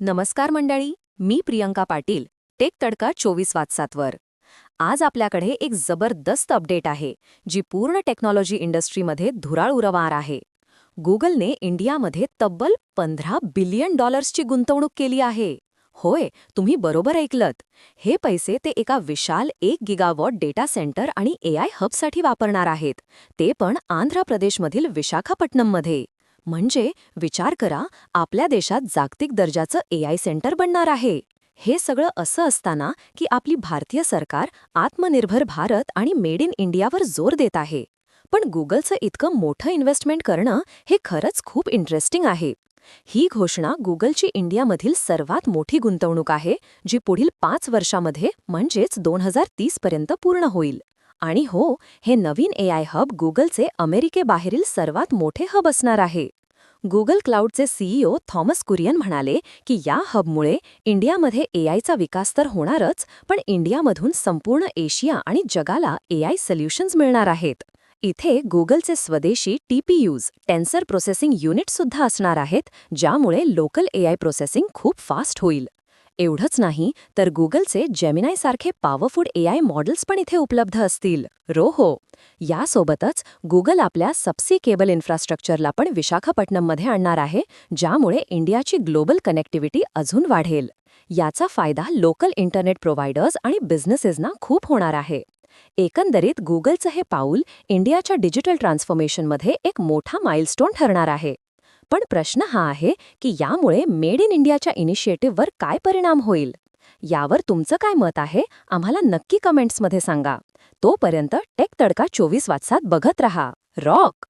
नमस्कार मंडळी मी प्रियंका पाटील टेक तडका चोवीस वाजसातवर आज आपल्याकडे एक जबरदस्त अपडेट आहे जी पूर्ण टेक्नॉलॉजी इंडस्ट्रीमध्ये धुराळ उरवणार आहे. गुगलने इंडियामध्ये तब्बल पंधरा बिलियन डॉलर्सची गुंतवणूक केली आहे. होय तुम्ही बरोबर ऐकलत. हे पैसे ते एका विशाल एक गिगावॉट डेटा सेंटर आणि एआय हबसाठी वापरणार आहेत. ते पण आंध्र प्रदेशमधील विशाखापट्टणममध्ये. म्हणजे विचार करा आपल्या देशात जागतिक दर्जाचं एआय सेंटर बनणार आहे. हे सगळं असं असताना की आपली भारतीय सरकार आत्मनिर्भर भारत आणि मेड इन इंडियावर जोर देत आहे. पण गुगलचं इतकं मोठं इन्व्हेस्टमेंट करणं हे खरंच खूप इंटरेस्टिंग आहे. ही घोषणा गुगलची इंडियामधील सर्वात मोठी गुंतवणूक आहे जी पुढील पाच वर्षामध्ये म्हणजेच दोन हजार तीसपर्यंत पूर्ण होईल. आणि हो हे नवीन एआय हब गुगलचे अमेरिकेबाहेरील सर्वात मोठे हब असणार आहे. गुगल क्लाउडचे सीईओ थॉमस कुरियन म्हणाले की या हबमुळे इंडियामध्ये एआयचा विकास तर होणारच पण इंडियामधून संपूर्ण एशिया आणि जगाला एआय सोल्युशन्स मिळणार आहेत. इथे गुगलचे स्वदेशी टीपीयूज टेन्सर प्रोसेसिंग युनिटसुद्धा असणार आहेत ज्यामुळे लोकल एआय प्रोसेसिंग खूप फास्ट होईल. एवढंच नाही तर गुगलचे जेमिनायसारखे ए एआय मॉडेल्स पण इथे उपलब्ध असतील. रो हो. यासोबतच गुगल आपल्या सबसी केबल इन्फ्रास्ट्रक्चरला पण विशाखापट्टणममध्ये आणणार आहे ज्यामुळे इंडियाची ग्लोबल कनेक्टिव्हिटी अजून वाढेल. याचा फायदा लोकल इंटरनेट प्रोव्हायडर्स आणि बिझनेसेसना खूप होणार आहे. एकंदरीत गुगलचं हे पाऊल इंडियाच्या डिजिटल ट्रान्सफॉर्मेशनमध्ये एक मोठा माइलस्टोन ठरणार आहे. पण प्रश्न हा आहे की यामुळे मेड इन इंडियाच्या इनिशिएटिव्हवर काय परिणाम होईल? यावर तुमचं काय मत आहे? आम्हाला नक्की कमेंट्समध्ये सांगा. तोपर्यंत टेक तडका चोवीस वाजसात बघत रहा. रॉक!